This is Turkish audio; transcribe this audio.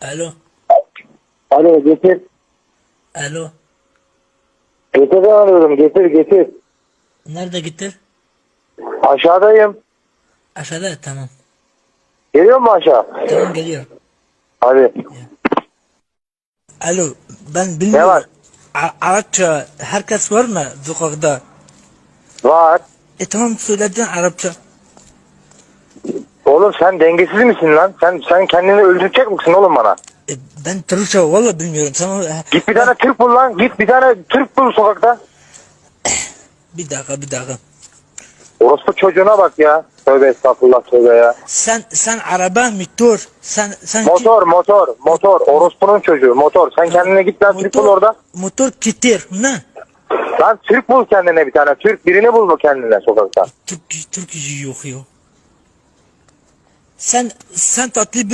Alo. Alo getir. Alo. Getir arıyorum getir getir. Nerede gittin? Aşağıdayım. Aşağıda tamam. Geliyor mu aşağı? Tamam geliyor. Hadi. Alo ben bilmiyorum. Ne var? A- Arapça herkes var mı sokakta? Var. E tamam söyledin Arapça. Oğlum sen dengesiz misin lan? Sen sen kendini öldürecek misin oğlum bana? E, ben Türkçe valla bilmiyorum. Tamam. e, Git bir tane Türk bul lan. Git bir tane Türk bul sokakta. Bir dakika bir dakika. Orospu çocuğuna bak ya. Tövbe estağfurullah tövbe ya. Sen sen araba motor. Sen sen ki- Motor motor motor. Orospunun çocuğu motor. Sen kendine git lan Türk bul orada. Motor kitir. Ne? Lan Türk bul kendine bir tane. Türk birini bul mu kendine sokakta? Türk Türk yok yok. Sen sen tatlı bir